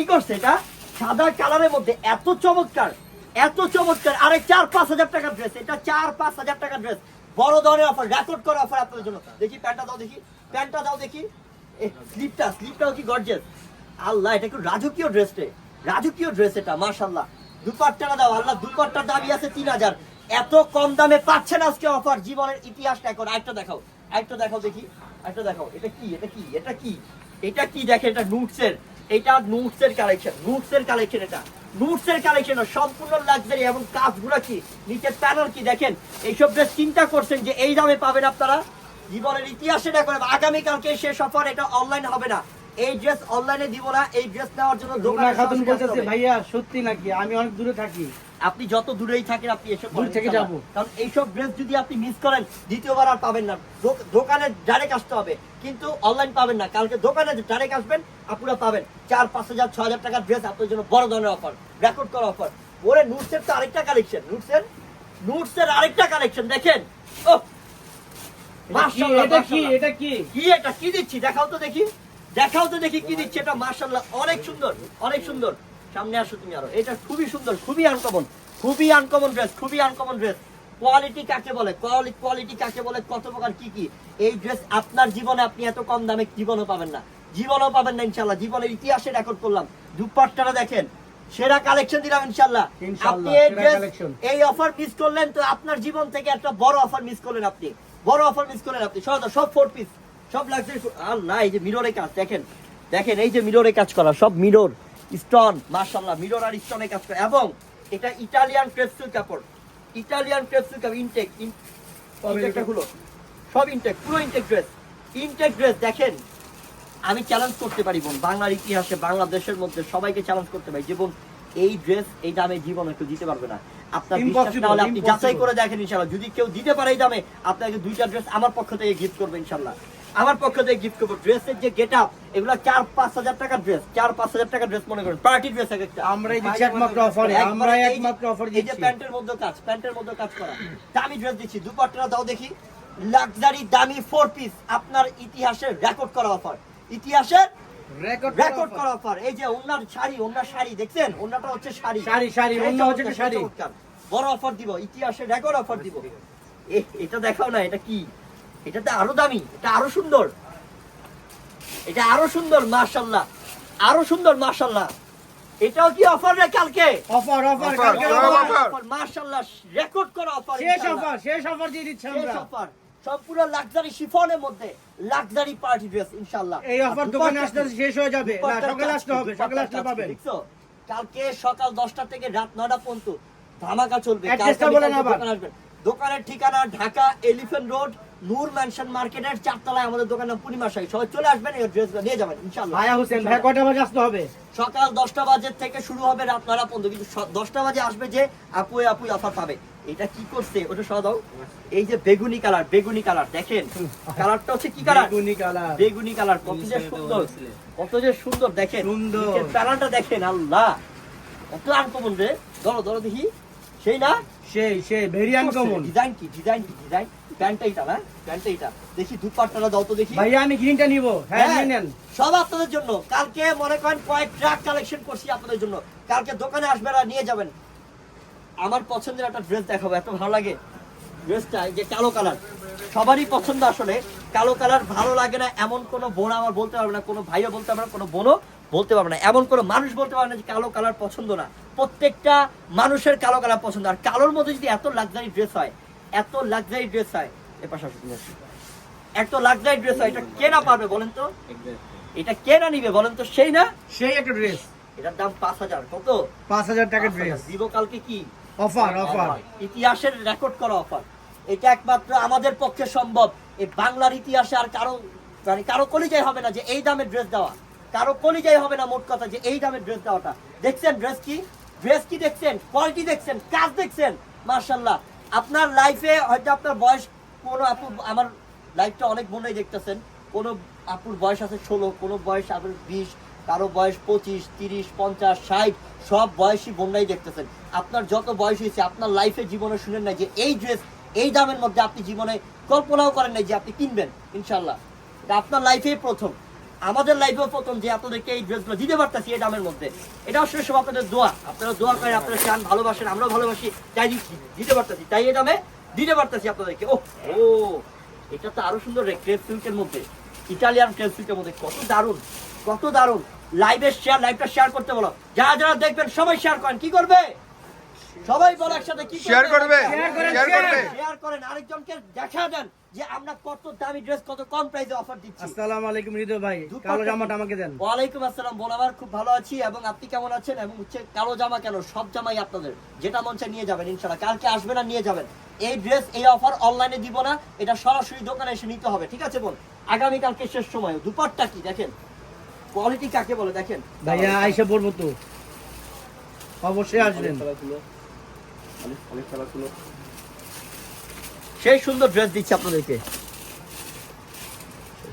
কি করছে এটা? সাদা কালারের মধ্যে এত চমৎকার এত চমৎকার। আরে চার, পাঁচ হাজার টাকার ড্রেস এটা চার, পাঁচ হাজার টাকার ড্রেস বড় ধরনের অফার রেকর্ড করা অফার আপনাদের জন্য। দেখি, প্যান্টটা দাও দেখি, প্যান্টটা দাও দেখি। স্লিপটা স্লিপটাও কি গর্জেস আল্লাহ, এটা একটু রাজকীয় ড্রেস রে। রাজকীয় ড্রেস এটা মাশাল্লাহ দুপাট্টাটা দাও, আল্লাহ, দুপাট্টার দাবি আছে তিন হাজার। এত কম দামে পাচ্ছেন আজকে অফার জীবনের ইতিহাসটা এখন। আরেকটা দেখাও আরেকটা দেখাও দেখি, আরেকটা দেখাও। এটা কি এটা কি এটা কি? এটা কি দেখে, এটা নুটসের। এটা নুটসের কালেকশন নুটসের কালেকশন এটা। নুটসের কালেকশন সম্পূর্ণ লাক্সারি এবং কাজগুলো কি? নিচের প্যানেল কি? দেখেন এইসব ড্রেস চিন্তা করছেন যে এই দামে পাবেন আপনারা? জীবনের ইতিহাসে করে আগামীকালকে সে সফর এটা অনলাইন হবে না। এই ড্রেস অনলাইনে দিব না এই ড্রেস নেওয়ার জন্য রুনা খাতুন বলতেছে ভাইয়া সত্যি নাকি? আমি অনেক দূরে থাকি। আপনি যত দূরেই থাকেন আপনি এসে দূর থেকে যাব। কারণ এইসব ড্রেস যদি আপনি মিস করেন দ্বিতীয়বার আর পাবেন না। দোকানে ডাইরেক্ট আসতে হবে। কিন্তু অনলাইন পাবেন না। কালকে দোকানে ডাইরেক্ট আসবেন আপনারা পাবেন। চার পাঁচ হাজার ছ হাজার টাকার ড্রেস আপনার জন্য বড় ধরনের অফার রেকর্ড করা অফার ওরে নুটসের তো আরেকটা কালেকশন নুটসের নুটসের আরেকটা কালেকশন দেখেন। ও এটা কি এটা কি কি? এটা? কি দিচ্ছি? দেখাও তো দেখি। দেখাও তো দেখি কি দিচ্ছি। এটা মার্শাল্লাহ অনেক সুন্দর অনেক সুন্দর। সামনে আসো তুমি আরও। এটা খুবই সুন্দর খুবই আনকমন খুবই আনকমন ড্রেস খুবই আনকমন ড্রেস কোয়ালিটি কাকে বলে? কোয়ালিটি কাকে বলে? কত প্রকার কি কি? এই ড্রেস আপনার জীবনে আপনি এত কম দামে জীবনও পাবেন না। জীবনও পাবেন না ইনশাল্লাহ জীবনের ইতিহাসে রেকর্ড করলাম। দুপাট্টাটা দেখেন। সেরা কালেকশন দিলাম ইনশাল্লাহ আপনি এই ড্রেস এই অফার মিস করলেন তো আপনার জীবন থেকে একটা বড় অফার মিস করলেন আপনি। বড় অফার মিস করলেন আপনি। সব সব ফোর পিস সব লাক্সারি আল্লাহ এই যে মিররে কাজ দেখেন। দেখেন এই যে মিররে কাজ করা সব মিরর স্টোন মাশাআল্লাহ মিরর আর স্টোনে কাজ করা। এবং এটা ইটালিয়ান ক্রেপসুল কাপড়। ইটালিয়ান ক্রেপসুল কাপড় ইনটেক ইনটেকটা হলো সব ইনটেক পুরো ইনটেক ড্রেস ইনটেক ড্রেস দেখেন আমি চ্যালেঞ্জ করতে পারি বোন। বাংলার ইতিহাসে বাংলাদেশের মধ্যে সবাইকে চ্যালেঞ্জ করতে পারি যে বোন এই ড্রেস এই দামে জীবন একটু দিতে পারবে না। আপনার বিশ্বাস না হলে আপনি যাচাই করে দেখেন ইনশাল্লাহ যদি কেউ দিতে পারে এই দামে আপনাকে দুইটা ড্রেস আমার পক্ষ থেকে গিফট করবে ইনশাল্লাহ আমার পক্ষ থেকে গিফট করব ড্রেসের যে গেট আপ এগুলো চার পাঁচ হাজার টাকার ড্রেস চার পাঁচ হাজার টাকার ড্রেস মনে করেন পার্টি ড্রেস এক একটা। আমরাই দিচ্ছি একমাত্র অফারে আমরা এই যে- একমাত্র অফার এই যে প্যান্টের মধ্যে কাজ প্যান্টের মধ্যে কাজ করা। দামি ড্রেস দিচ্ছি দুপাট্টা দাও দেখি। লাক্সারি দামি ফোর পিস আপনার ইতিহাসের রেকর্ড করা অফার ইতিহাসের রেকর্ড করা অফার এই যে ওনার শাড়ি ওনার শাড়ি দেখছেন? ওনাটা হচ্ছে শাড়ি। শাড়ি, শাড়ি, ওড়না হচ্ছে শাড়ি। বড় অফার দিব ইতিহাসে রেকর্ড অফার দিব। এটা দেখাও না এটা কি? এটাতে আরও দামি এটা আরও সুন্দর। এটা আরও সুন্দর মাশাল্লাহ আরও সুন্দর মাশাল্লাহ এটাও কি অফার রে কালকে? অফার অফার সব offer। রেকর্ড করা অফার শেষ অফার শেষ অফার দিয়ে দিচ্ছি শেষ অফার সম্পূর্ণ লাক্সারি শিফনের মধ্যে লাক্সারি পার্টি ড্রেস ইনশাআল্লাহ। এই অফার দোকানে আসতে শেষ হয়ে যাবে। না সকালে আসতে হবে সকালে? পাবেন। দেখছ? কালকে সকাল দশটা থেকে রাত নয়টা পর্যন্ত ধামাকা চলবে। কালকে দোকানে আসবেন। দোকানের ঠিকানা Dhaka elephant road Noor mansion মার্কেটের চারতলায় আমাদের দোকান নাম পূর্ণিমা সবাই চলে আসবেন এই ড্রেসগুলো নিয়ে যাবেন ইনশাআল্লাহ। ভাইয়া হোসেন ভাই কয়টা বাজে আসতে হবে? সকাল দশটা বাজে থেকে শুরু হবে রাত নয়টা পর্যন্ত কিন্তু দশটা বাজে আসবে যে আপু আপু অফার পাবে। এটা কি করছে? ওটা সহ দাও। এই যে বেগুনি কালার বেগুনি কালার দেখেন। কালারটা হচ্ছে কি কালার? বেগুনি কালার। বেগুনি কালার কত যে সুন্দর কত যে সুন্দর দেখেন। সুন্দর। প্যানেলটা দেখেন আল্লাহ। কত আনকমন রে। ধরো ধরো দেখি। সেই না? সেই সেই ভেরি আনকমন ডিজাইন কি ডিজাইন কি ডিজাইন প্যান্টটা এটা না? প্যান্টটা এটা দেখি দুপাট্টাটা দাও তো দেখি। ভাইয়া আমি গ্রিনটা নিব। হ্যাঁ হ্যাঁ, নেন। সব আপনাদের জন্য। কালকে মনে করেন কয়েক ট্রাক কালেকশন করছি আপনাদের জন্য। কালকে দোকানে আসবেন আর নিয়ে যাবেন। আমার পছন্দের একটা ড্রেস দেখাবো এত ভালো লাগে। ড্রেসটা যে কালো কালার সবারই পছন্দ আসলে। কালো কালার ভালো লাগে না এমন কোনো বোন আমার বলতে পারবে না কোনো ভাইও বলতে পারবে না কোনো বোনও বলতে পারবে না। এমন কোনো মানুষ বলতে পারবে না যে কালো কালার পছন্দ না। প্রত্যেকটা মানুষের কালো কালার পছন্দ। আর কালোর মধ্যে যদি এত লাক্সারি ড্রেস হয় এত লাক্সারি ড্রেস হয় এ পাশে আসো এত লাক্সারি ড্রেস হয় এটা কে না পারবে বলেন তো? এটা কে না নিবে বলেন তো? সেই না? সেই একটা ড্রেস এটার দাম পাঁচ হাজার কত? পাঁচ হাজার টাকার ড্রেস। দিব কালকে কি? Offer offer. ইতিহাসের রেকর্ড করা অফার। এটা একমাত্র আমাদের পক্ষে সম্ভব। এই বাংলার ইতিহাসে আর কারও মানে কারও কলিজাই হবে না যে এই দামে ড্রেস দেওয়া। কারও কলিজাই হবে না মোট কথা যে এই দামে ড্রেস দেওয়াটা। দেখছেন ড্রেস কি? ড্রেস কি দেখছেন? কোয়ালিটি দেখছেন? কাজ দেখছেন? মার্শাল্লাহ আপনার লাইফে হয়তো আপনার বয়স কোনো আপু, আমার লাইফটা অনেক মনেই দেখতেছেন। কোনো আপুর বয়স আছে ষোলো, কোনো বয়স আপনার বিশ, কারও বয়স পঁচিশ, তিরিশ, পঞ্চাশ, ষাট, সব বয়সী বন্যাই দেখতেছেন। আপনার যত বয়স হয়েছে, আপনার লাইফে জীবনে শুনেন না যে এই ড্রেস এই দামের মধ্যে আপনি জীবনে কল্পনাও করেন নাই যে আপনি কিনবেন ইনশাল্লাহ আপনার লাইফেই প্রথম। আমাদের লাইফেও প্রথম যে আপনাদেরকে এই ড্রেসগুলো দিতে পারতেছি এই দামের মধ্যে। এটা আসলে সব আপনাদের দোয়া। আপনারা দোয়া করেন আপনারা চান ভালোবাসেন আমরাও ভালোবাসি তাই দিচ্ছি, দিতে পারতেছি। তাই এই দামে দিতে পারতেছি আপনাদেরকে। ও ও এটা তো আরও সুন্দর রে ক্রেপ সিল্কের মধ্যে। ইটালিয়ান ক্রেপ সিল্কের মধ্যে। কত দারুণ কত দারুণ। লাইভের শেয়ার লাইভটা শেয়ার করতে বলো। যারা যারা দেখবেন সবাই শেয়ার করেন। কি করবে? সবাই বলো একসাথে কি শেয়ার করবে। শেয়ার করবে। শেয়ার করেন আরেকজনকে দেখা দেন যে আমরা কত দামি ড্রেস কত কম প্রাইসে অফার দিচ্ছি। আসসালামু আলাইকুম হৃদয় ভাই কালো জামাটা আমাকে দেন। ওয়ালাইকুম আসসালাম আমার খুব ভালো আছি এবং আপনি কেমন আছেন? এবং হচ্ছে কালো জামা কেন? সব জামাই আপনাদের। যেটা মন চায় নিয়ে যাবেন ইনশাল্লাহ কালকে আসবেন আর নিয়ে যাবেন। এই ড্রেস এই অফার অনলাইনে দিব না এটা সরাসরি দোকানে এসে নিতে হবে ঠিক আছে বোন? আগামীকালকে শেষ সময় দুপাট্টা কি? দেখেন কোয়ালিটি কাকে বলে? দেখেন। ভাইয়া আইসা পড়ব তো। অবশ্যই আসবেন। সেই সুন্দর ড্রেস দিচ্ছে আপনাদেরকে।